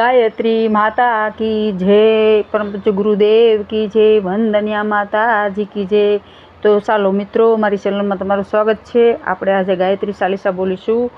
ગાયત્રી માતા કી જય પરમ ગુરુદેવ કી જય, વંદન્યા માતાજી કી જય. તો ચાલો મિત્રો, મારી ચેનલમાં તમારું સ્વાગત છે. આપણે આજે ગાયત્રી ચાલીસા બોલીશું.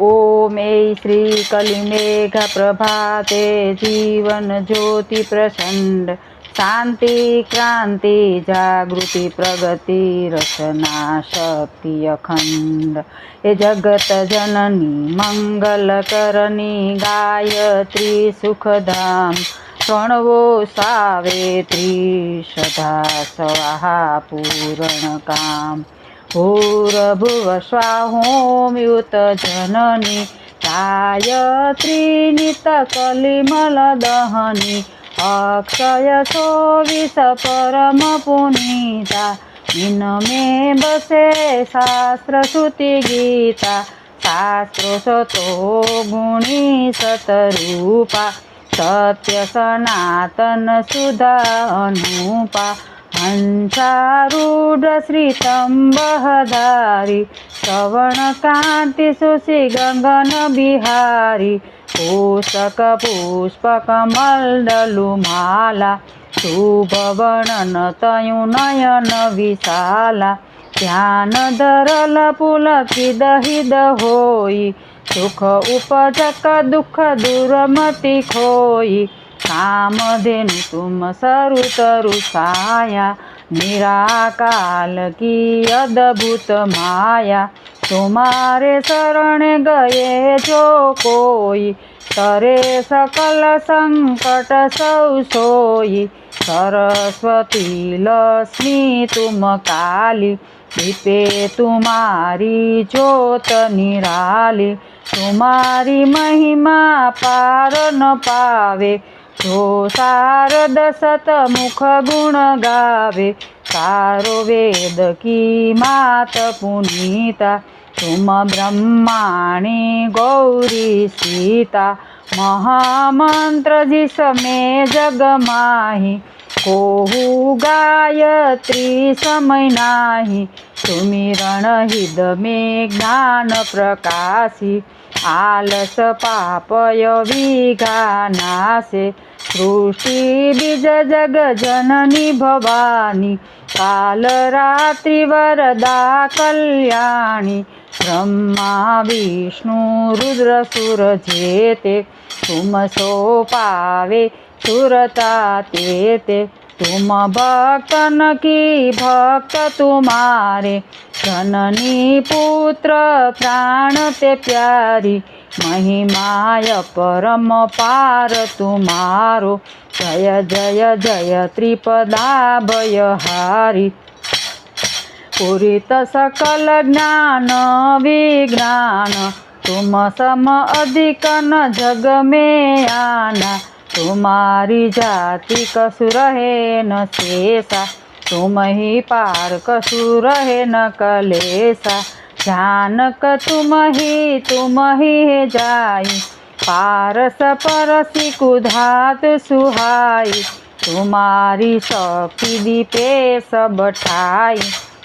ઓમ એ શ્રી કલિમેઘા પ્રભાતે જીવન જ્યોતિ પ્રચંડ શાંતિ ક્રાંતિ જાગૃતિ પ્રગતિ રચના શક્તિ અખંડ એ જગત જનની મંગલ કરની ગાયત્રી સુખધામ પ્રણવો સાવેત્રી સદા સ્વાહા પૂરણ કામ ભૂરભુવ સ્વાહોમયુત જનની ગાયત્રી નિત કલિમલ દહની अक्षय शोभित परम पुनिता यिनमे बसे शास्त्र श्रुति गीता शास्त्र सतो गुणी सतरूपा सत्य सनातन सुधा अनुपा हंसारूढ श्रीतम्बहदारी श्रवण कान्ति सुशी गङ्गन बिहारी પુષ્પક મલડલુ માલા શુભવર્ણન તયુ નયન વિશાલા ધ્યાન ધરલ પુલકિદ હિદ હોઈ સુખ ઉપજક દુઃખ દુર્મતિ ખોઈ કામધેનુ તુમ સરુ તરુ છાયા નિરાકાલ કી અદભુત માયા તુમારે શરણે ગયે જો કોઈ, તરે સકલ સંકટ સૌ સોઈ. સરસ્વતી લક્ષ્મી, તુમ કાલી, દીપે તુમારી જ્યોત નિરાલી. તુમારી મહિમા પાર ન પાવે, જો સારદ સતમુખ ગુણ ગાવે. સારો વેદ કી માત પુનીતા तुम ब्रह्माणी गौरी, सीता महामंत्र जिसमें जग माही कोहू, गायत्री, समय नाही। सुमिरण हिद में ज्ञान प्रकाशी। आलस, पापय विघानासे सृष्टि, बीज, जग, जननी, भवानी। काल, रात्रि, वरदा, कल्याणी। બ્રહ્મા વિષ્ણુ રુદ્ર સુર જે તે તુમ સો પાવે સુરતા તે તે तुम भक्त न की भक्त तुम्हारे जननी पुत्र प्राण ते प्यारी महिमाय परम पार तुम्हारो जय जय जय त्रिपदा भयहारी पूरित सकल ज्ञान विज्ञान तुम सम अधिक न जग में आना तुम्हारी जाति कसु रहे न शेषा तुम ही पार कसु रहे न कलेसा जानक तुम ही तुम ही जाई, पारस परसी कुधात सुहाई, तुम्हारी शक्ति दीपे सब ठाई।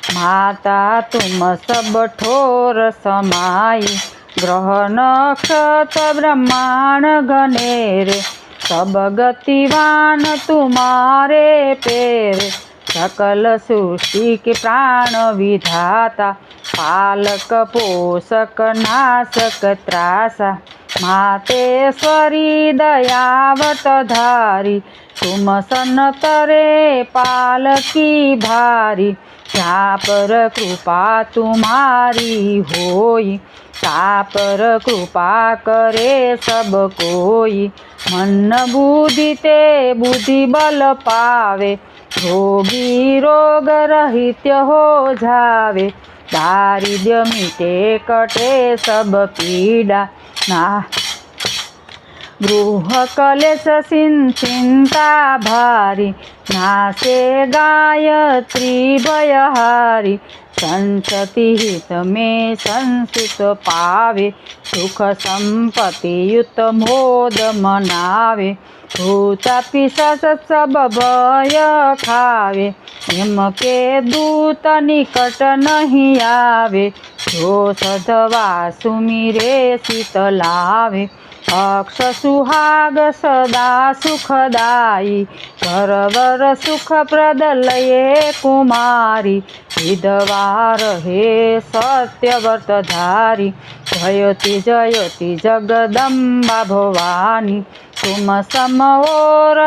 माता तुम सब ठोर समाई ग्रह नक्षत ब्रह्मांड गणेर सब गतिवान तुम्हारे पेर सकल सृष्टि के प्राण विधाता पालक पोषक नाशक त्रासा मातेश्वरी दयावतधारी तुम सनतरे पालकी भारी જ્યાં પર કૃપા તુમારી હોય તા પર કૃપા કરે સબ કોઈ. મન બુદ્ધિ તે બુદ્ધિ બલ પાવે, રોગી રોગ રહિત્ય હો જાવે. દારિદ્ર્ય મીટે કટે સબ પીડા, ના गृह कलेश चिंता भारी नासे गायत्री भयहारी संसति हित में संसित पावे सुख संपत्ति युत मोद मनावे भूत पिशाच सब भय खावे एम के दूत निकट नहीं आवे जो सधवा सुमिरे शीतलावे અક્ષ સુહાગ સદા સુખદાયી. ઘરવર સુખપ્રદ લયે કુમારી. વિધવા રહે સત્યવ્રત ધારી જયતિ જયતિ જગદંબા ભવાની. તુમ સમઓ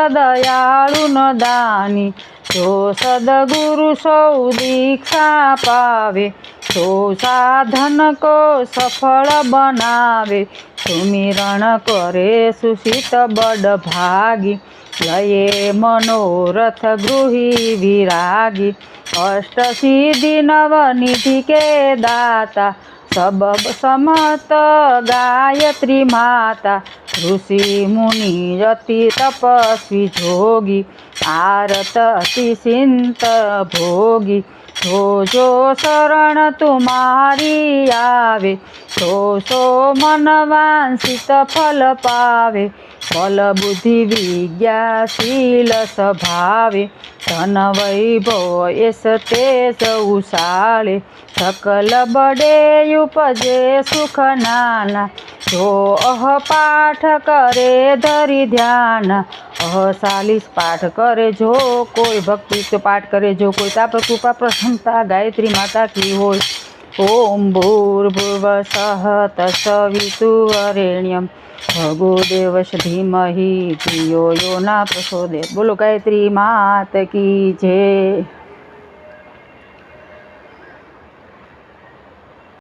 દયાળુ ન દાની. જો સદગુરુ સૌ દીક્ષા પાવે, જો સાધન કો સફળ બનાવે, સુમિરણ કરે સુશીત બડ ભાગી, લયે મનોરથ ગૃહી વિરાગી, અષ્ટ સિદ્ધિ નવનિધિ કે દાતા, સબબ સમત ગાયત્રી માતા, ઋષિ મુનિ અતિ તપસ્વી જોગી આરત અતિ સિંત ભોગી જો જો શરણ તુમારી આવે સો મન વાંસિત ફલ પાવે બલ બુદ્ધિ વિદ્યા સ્વભાવે ધન વૈભવ એસ તેજ ઉશાળે સકલ બડે ઉપજે સુખ નાના. જો અહ પાઠ કરે ધરી ધ્યાન. અહ ચાલીસ પાઠ કરે જો કોઈ ભક્તિ પાઠ કરે જો કોઈ. તાપ, કૃપા, પ્રસન્નતા, ગાયત્રી માતા કી હોય. ઓમ ભૂર્ભુવ સહ તસવિતુવરેણ્યમ ભગો દેવશ ધીમહિ ધિયો યો ના પ્રચોદયાત બોલો ગાયત્રી માત કી જય